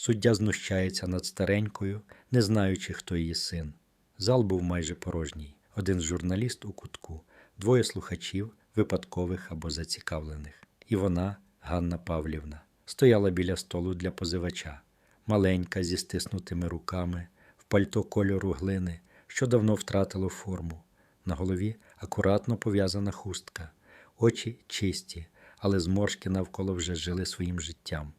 Суддя знущається над старенькою, не знаючи, хто її син. Зал був майже порожній. Один журналіст у кутку, двоє слухачів, випадкових або зацікавлених. І вона, Ганна Павлівна, стояла біля столу для позивача, маленька зі стиснутими руками, в пальто кольору глини, що давно втратило форму. На голові акуратно пов'язана хустка, очі чисті, але зморшки навколо вже жили своїм життям.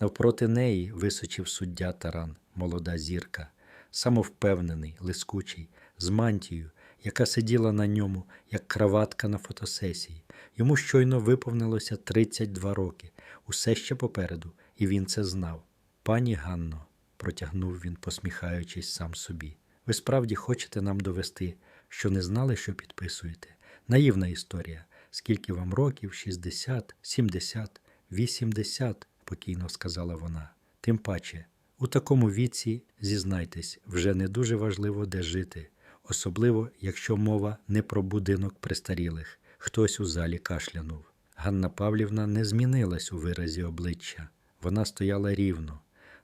Навпроти неї височив суддя Таран, молода зірка, самовпевнений, лискучий, з мантією, яка сиділа на ньому, як краватка на фотосесії. Йому щойно виповнилося 32 роки, усе ще попереду, і він це знав. Пані Ганно, протягнув він, посміхаючись сам собі. Ви справді хочете нам довести, що не знали, що підписуєте? Наївна історія. Скільки вам років? 60, 70, 80, спокійно сказала вона. Тим паче, у такому віці, зізнайтесь, вже не дуже важливо, де жити, особливо, якщо мова не про будинок престарілих. Хтось у залі кашлянув. Ганна Павлівна не змінилась у виразі обличчя. Вона стояла рівно,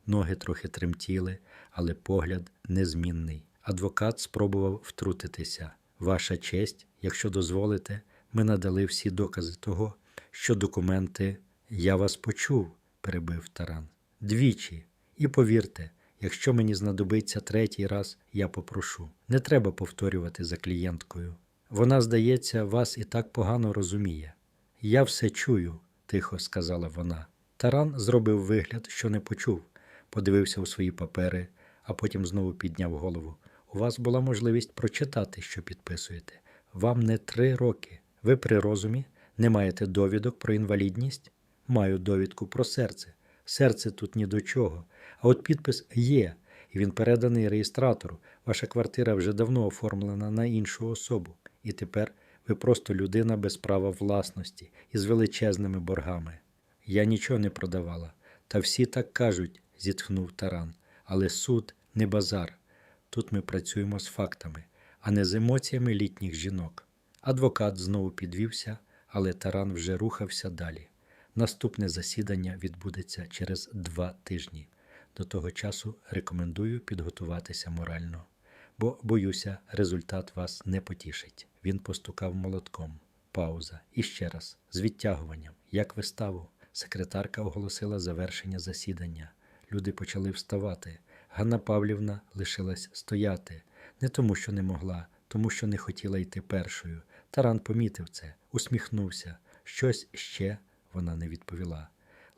ноги трохи тремтіли, але погляд незмінний. Адвокат спробував втрутитися. Ваша честь, якщо дозволите, ми надали всі докази того, що документи я вас почув, перебив Таран. Двічі. І повірте, якщо мені знадобиться третій раз, я попрошу. Не треба повторювати за клієнткою. Вона, здається, вас і так погано розуміє. Я все чую, тихо сказала вона. Таран зробив вигляд, що не почув, подивився у свої папери, а потім знову підняв голову. У вас була можливість прочитати, що підписуєте. Вам не три роки. Ви при розумі, не маєте довідок про інвалідність? Маю довідку про серце. Серце тут ні до чого. А от підпис є, і він переданий реєстратору. Ваша квартира вже давно оформлена на іншу особу. І тепер ви просто людина без права власності і з величезними боргами. Я нічого не продавала. Та всі так кажуть, зітхнув Таран. Але суд не базар. Тут ми працюємо з фактами, а не з емоціями літніх жінок. Адвокат знову підвівся, але Таран вже рухався далі. Наступне засідання відбудеться через два тижні. До того часу рекомендую підготуватися морально, бо, боюся, результат вас не потішить. Він постукав молотком. Пауза. І ще раз, з відтягуванням, як виставу. Секретарка оголосила завершення засідання. Люди почали вставати. Ганна Павлівна лишилась стояти, не тому, що не могла, тому що не хотіла йти першою. Таран помітив це, усміхнувся. Щось ще вона не відповіла.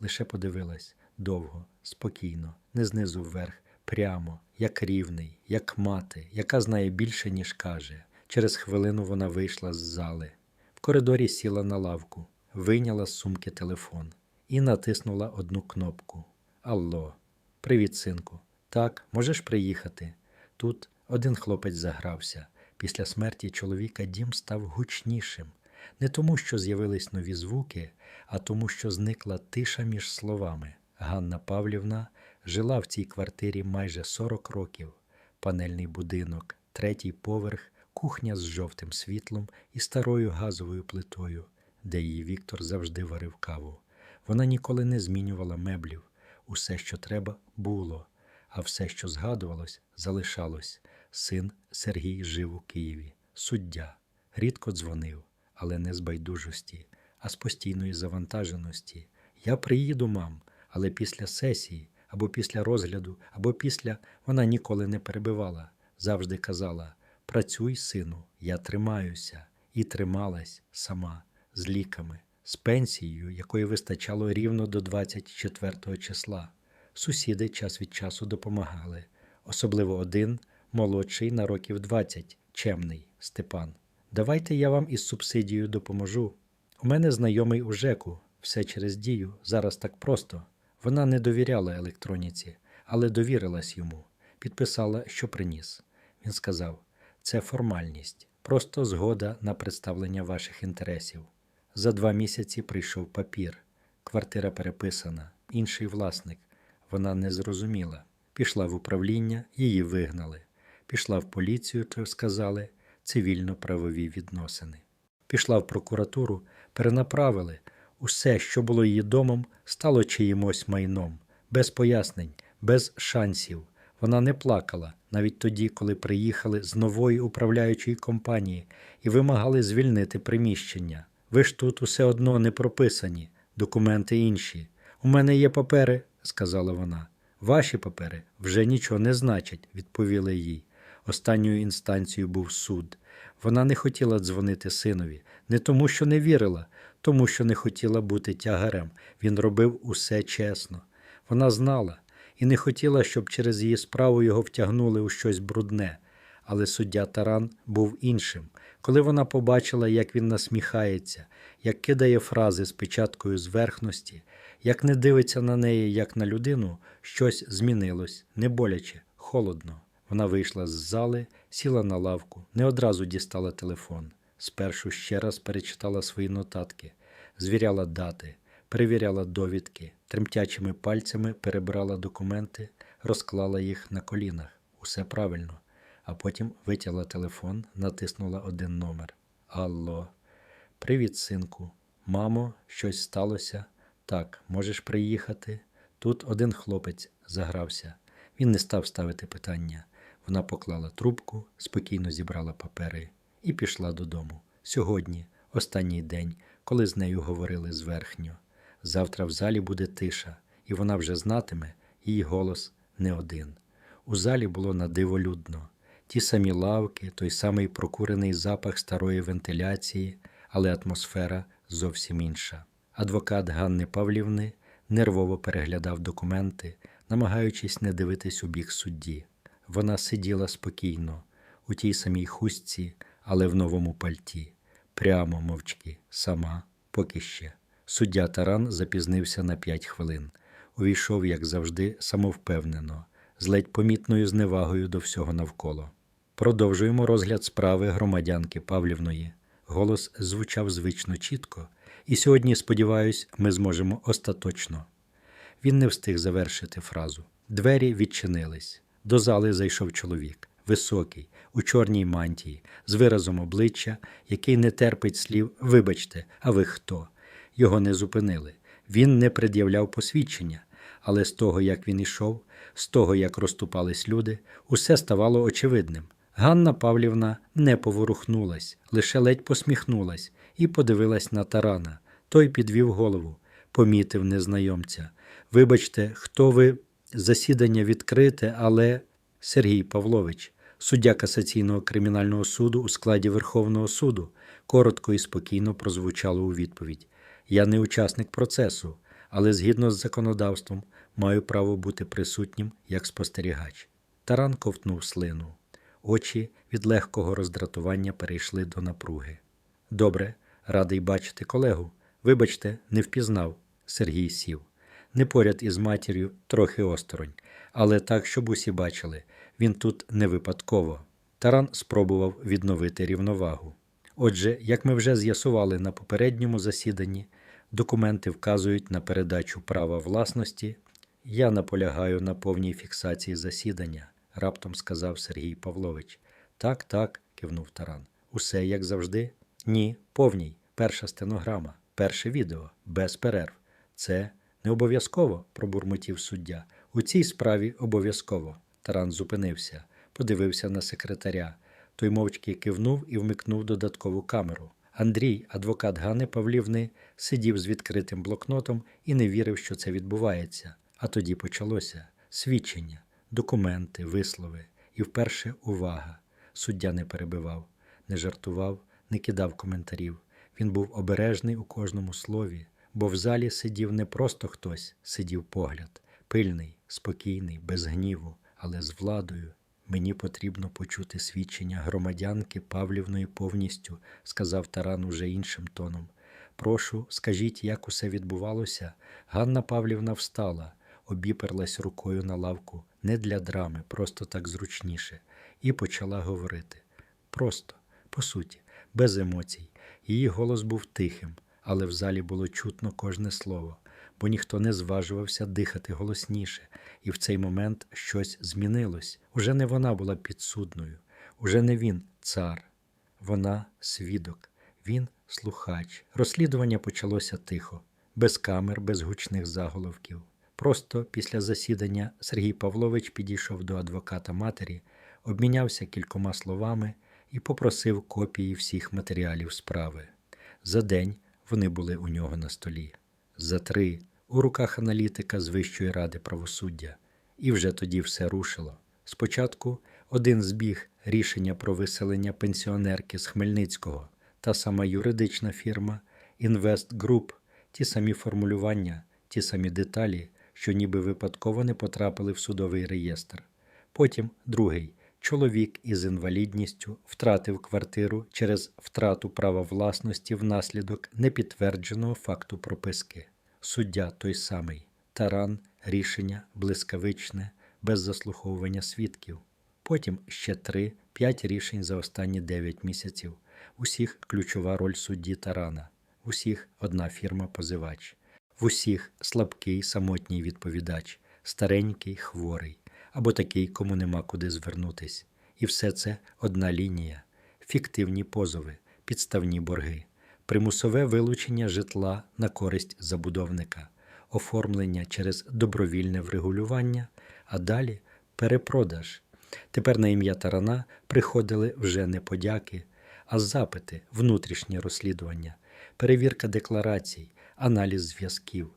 Лише подивилась довго, спокійно, не знизу вверх, прямо, як рівний, як мати, яка знає більше, ніж каже. Через хвилину вона вийшла з зали. В коридорі сіла на лавку, вийняла з сумки телефон і натиснула одну кнопку. Алло, привіт, синку. Так, можеш приїхати. Тут один хлопець загрався. Після смерті чоловіка дім став гучнішим. Не тому, що з'явились нові звуки, а тому, що зникла тиша між словами. Ганна Павлівна жила в цій квартирі майже 40 років. Панельний будинок, третій поверх, кухня з жовтим світлом і старою газовою плитою, де її Віктор завжди варив каву. Вона ніколи не змінювала меблів. Усе, що треба, було, а все, що згадувалось, залишалось. Син Сергій жив у Києві, суддя, рідко дзвонив, але не з байдужості, а з постійної завантаженості. Я приїду, мам, але після сесії, або після розгляду, або після вона ніколи не перебивала, завжди казала: Працюй, сину, я тримаюся, і трималась сама з ліками, з пенсією, якої вистачало рівно до 24 числа. Сусіди час від часу допомагали, особливо один молодший на років 20, чемний Степан. Давайте я вам із субсидією допоможу. У мене знайомий у ЖЕКу, все через дію, зараз так просто. Вона не довіряла електроніці, але довірилась йому, підписала, що приніс. Він сказав: це формальність, просто згода на представлення ваших інтересів. За два місяці прийшов папір. Квартира переписана, інший власник. Вона не зрозуміла. Пішла в управління, її вигнали. Пішла в поліцію, то сказали цивільно-правові відносини. Пішла в прокуратуру, перенаправили. Усе, що було її домом, стало чиїмось майном, без пояснень, без шансів. Вона не плакала навіть тоді, коли приїхали з нової управляючої компанії і вимагали звільнити приміщення. Ви ж тут усе одно не прописані, документи інші. У мене є папери, сказала вона. Ваші папери вже нічого не значать, відповіли їй. Останньою інстанцією був суд. Вона не хотіла дзвонити синові, не тому, що не вірила, тому що не хотіла бути тягарем. Він робив усе чесно. Вона знала і не хотіла, щоб через її справу його втягнули у щось брудне. Але суддя Таран був іншим. Коли вона побачила, як він насміхається, як кидає фрази з печаткою зверхності, як не дивиться на неї, як на людину, щось змінилось, не боляче, холодно. Вона вийшла з зали, сіла на лавку, не одразу дістала телефон. Спершу ще раз перечитала свої нотатки, звіряла дати, перевіряла довідки, тремтячими пальцями перебрала документи, розклала їх на колінах. Усе правильно. А потім витягла телефон, натиснула один номер. Алло. Привіт, синку. Мамо, щось сталося? Так, можеш приїхати? Тут один хлопець загрався. Він не став ставити питання. Вона поклала трубку, спокійно зібрала папери і пішла додому. Сьогодні, останній день, коли з нею говорили зверхньо. Завтра в залі буде тиша, і вона вже знатиме, її голос не один. У залі було надиво людно. Ті самі лавки, той самий прокурений запах старої вентиляції, але атмосфера зовсім інша. Адвокат Ганни Павлівни нервово переглядав документи, намагаючись не дивитись у бік судді. Вона сиділа спокійно, у тій самій хустці, але в новому пальті, прямо мовчки, сама, поки ще. Суддя Таран запізнився на п'ять хвилин. Увійшов, як завжди, самовпевнено, з ледь помітною зневагою до всього навколо. Продовжуємо розгляд справи громадянки Павлівної. Голос звучав звично чітко, і сьогодні, сподіваюсь, ми зможемо остаточно. Він не встиг завершити фразу. Двері відчинились. До зали зайшов чоловік, високий, у чорній мантії, з виразом обличчя, який не терпить слів Вибачте, а ви хто? Його не зупинили. Він не пред'являв посвідчення, але з того, як він ішов, з того, як розступались люди, усе ставало очевидним. Ганна Павлівна не поворухнулась, лише ледь посміхнулась і подивилась на тарана. Той підвів голову, помітив незнайомця. Вибачте, хто ви? Засідання відкрите, але Сергій Павлович, суддя касаційного кримінального суду у складі Верховного суду, коротко і спокійно прозвучало у відповідь. Я не учасник процесу, але згідно з законодавством маю право бути присутнім як спостерігач. Таран ковтнув слину. Очі від легкого роздратування перейшли до напруги. Добре, радий бачити колегу. Вибачте, не впізнав. Сергій сів. Не поряд із матір'ю, трохи осторонь, але так, щоб усі бачили, він тут не випадково. Таран спробував відновити рівновагу. Отже, як ми вже з'ясували на попередньому засіданні, документи вказують на передачу права власності. Я наполягаю на повній фіксації засідання, раптом сказав Сергій Павлович. Так, так, кивнув Таран. Усе як завжди? Ні, повній. Перша стенограма, перше відео, без перерв. Це не обов'язково, пробурмотів суддя. У цій справі обов'язково. Таран зупинився, подивився на секретаря. Той мовчки кивнув і вмикнув додаткову камеру. Андрій, адвокат Гани Павлівни, сидів з відкритим блокнотом і не вірив, що це відбувається. А тоді почалося свідчення, документи, вислови і вперше увага. Суддя не перебивав, не жартував, не кидав коментарів. Він був обережний у кожному слові, бо в залі сидів не просто хтось, сидів погляд, пильний, спокійний, без гніву, але з владою. Мені потрібно почути свідчення громадянки Павлівної повністю, сказав Таран уже іншим тоном. Прошу, скажіть, як усе відбувалося? Ганна Павлівна встала, обіперлась рукою на лавку, не для драми, просто так зручніше, і почала говорити. Просто, по суті, без емоцій. Її голос був тихим, але в залі було чутно кожне слово, бо ніхто не зважувався дихати голосніше, і в цей момент щось змінилось. Уже не вона була підсудною, уже не він цар, вона свідок, він слухач. Розслідування почалося тихо, без камер, без гучних заголовків. Просто після засідання Сергій Павлович підійшов до адвоката матері, обмінявся кількома словами і попросив копії всіх матеріалів справи. За день вони були у нього на столі, за три у руках аналітика з Вищої ради правосуддя. І вже тоді все рушило. Спочатку один збіг рішення про виселення пенсіонерки з Хмельницького, та сама юридична фірма Invest Group, ті самі формулювання, ті самі деталі, що ніби випадково не потрапили в судовий реєстр. Потім другий чоловік із інвалідністю втратив квартиру через втрату права власності внаслідок непідтвердженого факту прописки. Суддя той самий таран, рішення блискавичне, без заслуховування свідків. Потім ще три, п'ять рішень за останні дев'ять місяців. Усіх ключова роль судді Тарана, усіх одна фірма позивач, в усіх слабкий самотній відповідач, старенький, хворий, або такий, кому нема куди звернутись. І все це одна лінія, фіктивні позови, підставні борги, примусове вилучення житла на користь забудовника, оформлення через добровільне врегулювання, а далі перепродаж. Тепер на ім'я Тарана приходили вже не подяки, а запити, внутрішнє розслідування, перевірка декларацій, аналіз зв'язків.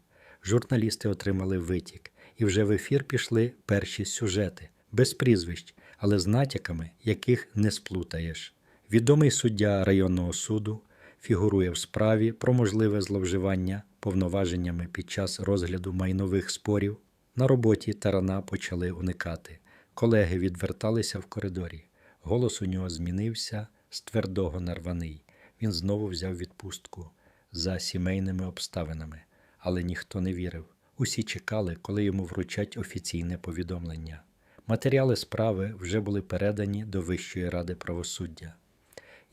Журналісти отримали витік, і вже в ефір пішли перші сюжети, без прізвищ, але з натяками, яких не сплутаєш. Відомий суддя районного суду фігурує в справі про можливе зловживання повноваженнями під час розгляду майнових спорів. На роботі тарана почали уникати. Колеги відверталися в коридорі. Голос у нього змінився з твердого на рваний. Він знову взяв відпустку за сімейними обставинами, але ніхто не вірив. Усі чекали, коли йому вручать офіційне повідомлення. Матеріали справи вже були передані до Вищої ради правосуддя.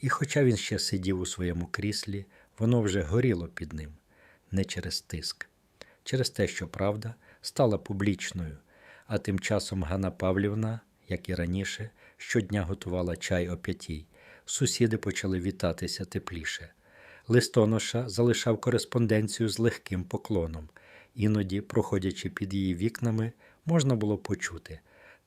І хоча він ще сидів у своєму кріслі, воно вже горіло під ним не через тиск, через те, що правда стала публічною, а тим часом Ганна Павлівна, як і раніше, щодня готувала чай о п'ятій. Сусіди почали вітатися тепліше. Листоноша залишав кореспонденцію з легким поклоном. Іноді, проходячи під її вікнами, можна було почути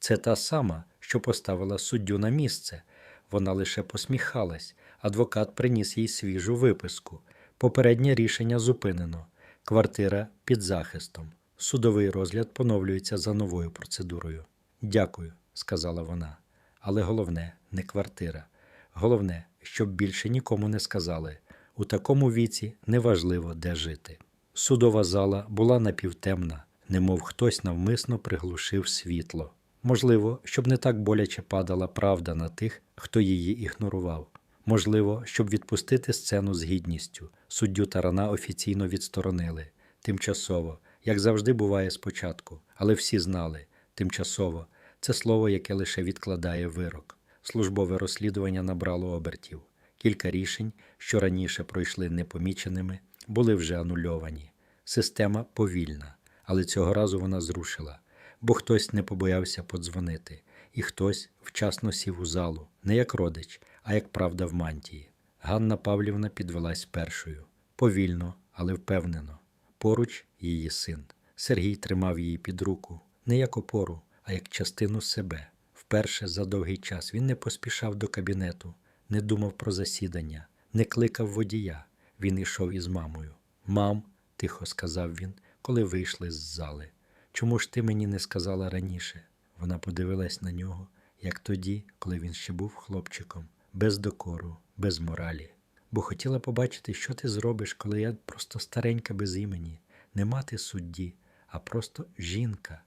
це та сама, що поставила суддю на місце. Вона лише посміхалась. Адвокат приніс їй свіжу виписку. Попереднє рішення зупинено. Квартира під захистом. Судовий розгляд поновлюється за новою процедурою. Дякую, сказала вона. Але головне не квартира. Головне, щоб більше нікому не сказали. У такому віці неважливо, де жити. Судова зала була напівтемна, немов хтось навмисно приглушив світло. Можливо, щоб не так боляче падала правда на тих, хто її ігнорував. Можливо, щоб відпустити сцену з гідністю. Суддю Тарана офіційно відсторонили. Тимчасово, як завжди буває спочатку, але всі знали тимчасово це слово, яке лише відкладає вирок. Службове розслідування набрало обертів. Кілька рішень, що раніше пройшли непоміченими, були вже анульовані. Система повільна, але цього разу вона зрушила, бо хтось не побоявся подзвонити, і хтось вчасно сів у залу, не як родич, а як правда в мантії. Ганна Павлівна підвелась першою, повільно, але впевнено. Поруч її син. Сергій тримав її під руку, не як опору, а як частину себе. Вперше за довгий час він не поспішав до кабінету, не думав про засідання, не кликав водія. Він йшов із мамою. Мам, тихо сказав він, коли вийшли з зали. Чому ж ти мені не сказала раніше? Вона подивилась на нього, як тоді, коли він ще був хлопчиком, без докору, без моралі. Бо хотіла побачити, що ти зробиш, коли я просто старенька без імені, не мати судді, а просто жінка.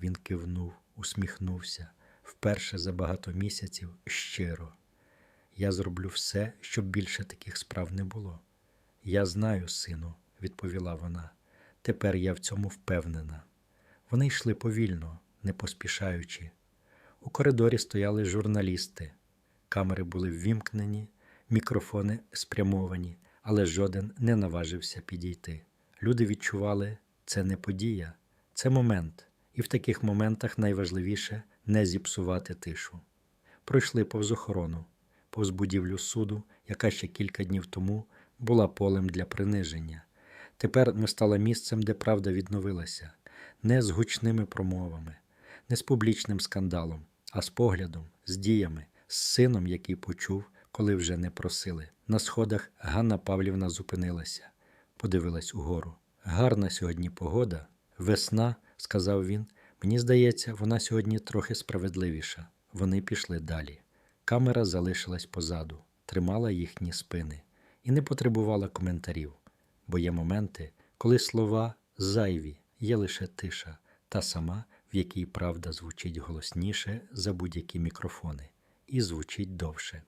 Він кивнув, усміхнувся вперше за багато місяців щиро. Я зроблю все, щоб більше таких справ не було. Я знаю, сину, відповіла вона. Тепер я в цьому впевнена. Вони йшли повільно, не поспішаючи. У коридорі стояли журналісти. Камери були ввімкнені, мікрофони спрямовані, але жоден не наважився підійти. Люди відчували, це не подія, це момент, і в таких моментах найважливіше не зіпсувати тишу. Пройшли повз охорону, повз будівлю суду, яка ще кілька днів тому була полем для приниження. Тепер не стала місцем, де правда відновилася. не з гучними промовами, не з публічним скандалом, а з поглядом, з діями, з сином, який почув, коли вже не просили. На сходах Ганна Павлівна зупинилася, подивилась угору. Гарна сьогодні погода. Весна, сказав він. Мені здається, вона сьогодні трохи справедливіша. Вони пішли далі. Камера залишилась позаду, тримала їхні спини і не потребувала коментарів, бо є моменти, коли слова зайві, є лише тиша, та сама, в якій правда звучить голосніше за будь-які мікрофони, і звучить довше.